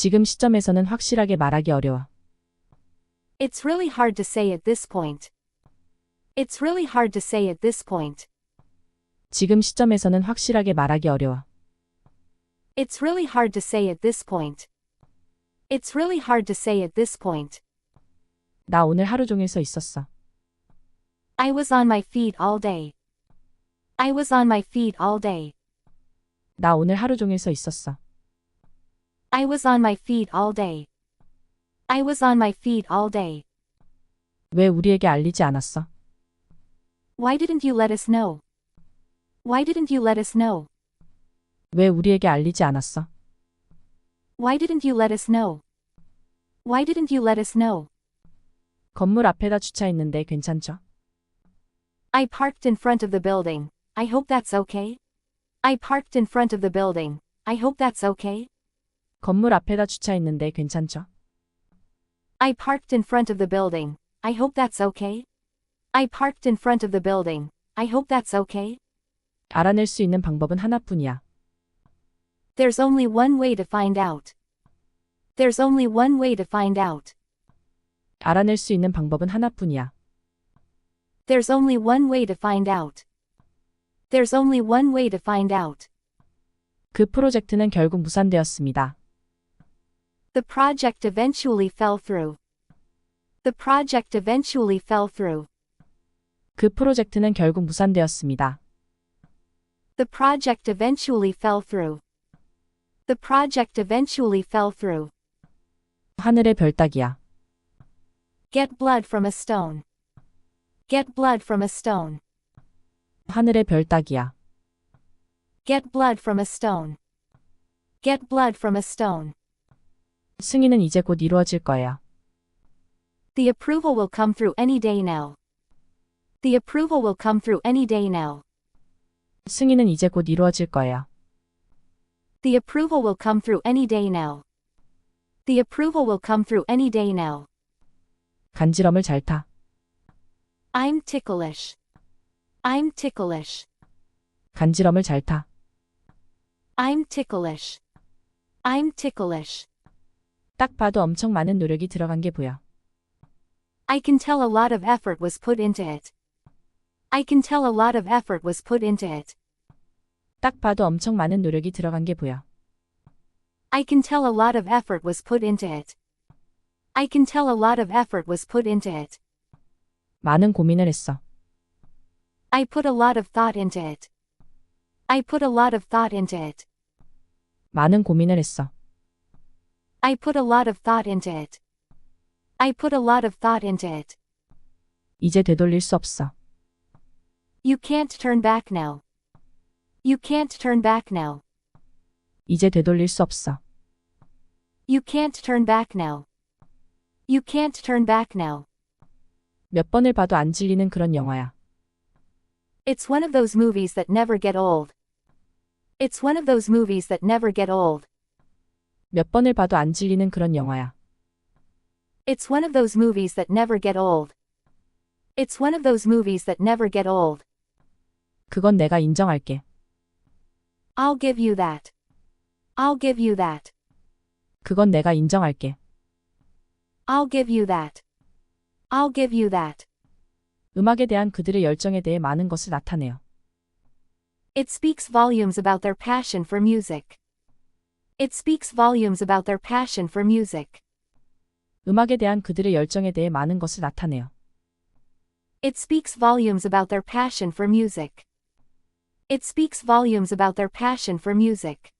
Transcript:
지금 시점에서는 확실하게 말하기 어려워. It's really hard to say at this point. It's really hard to say at this point. 지금 시점에서는 확실하게 말하기 어려워. It's really hard to say at this point. It's really hard to say at this point. 나 오늘 하루 종일 서 있었어. I was on my feet all day. I was on my feet all day. 나 오늘 하루 종일 서 있었어. I was on my feet all day. I was on my feet all day. 왜 우리에게 알리지 않았어? Why didn't you let us know? Why didn't you let us know? 왜 우리에게 알리지 않았어? Why didn't you let us know? Why didn't you let us know? 건물 앞에다 주차했는데 괜찮죠? I parked in front of the building. I hope that's okay. I parked in front of the building. I hope that's okay. 건물 앞에다 주차했는데 괜찮죠? I parked in front of the building. I hope that's okay. I parked in front of the building. I hope that's okay. 알아낼 수 있는 방법은 하나뿐이야. There's only one way to find out. There's only one way to find out. 알아낼 수 있는 방법은 하나뿐이야. There's only one way to find out. There's only one way to find out. 그 프로젝트는 결국 무산되었습니다. The project eventually fell through. The project eventually fell through. 그 프로젝트는 결국 무산되었습니다. The project eventually fell through. The project eventually fell through. 하늘의 별 따기야. Get blood from a stone. Get blood from a stone. 하늘의 별 따기야. Get blood from a stone. Get blood from a stone. 승인은 이제 곧 이루어질 거예요. The approval will come through any day now. The approval will come through any day now. 승인은 이제 곧 이루어질 거예요. The approval will come through any day now. The approval will come through any day now. 간지럼을 잘 타. I'm ticklish. I'm ticklish. 간지럼을 잘 타. I'm ticklish. I'm ticklish. 딱 봐도 엄청 많은 노력이 들어간 게 보여. I can tell a lot of effort was put into it. I can tell a lot of effort was put into it. 딱 봐도 엄청 많은 노력이 들어간 게 보여. I can tell a lot of effort was put into it. I can tell a lot of effort was put into it. 많은 고민을 했어. I put a lot of thought into it. I put a lot of thought into it. 많은 고민을 했어. I put a lot of thought into it. I put a lot of thought into it. 이제 되돌릴 수 없어. You can't turn back now. You can't turn back now. 이제 되돌릴 수 없어. You can't turn back now. You can't turn back now. 몇 번을 봐도 안 질리는 그런 영화야. It's one of those movies that never get old. It's one of those movies that never get old. 몇 번을 봐도 안 질리는 그런 영화야. It's one of those movies that never get old. It's one of those movies that never get old. 그건 내가 인정할게. I'll give you that. I'll give you that. 그건 내가 인정할게. I'll give you that. I'll give you that. 음악에 대한 그들의 열정에 대해 많은 것을 나타내요. It speaks volumes about their passion for music. It speaks volumes about their passion for music. 음악에 대한 그들의 열정에 대해 많은 것을 나타내요. It speaks volumes about their passion for music. It speaks volumes about their passion for music.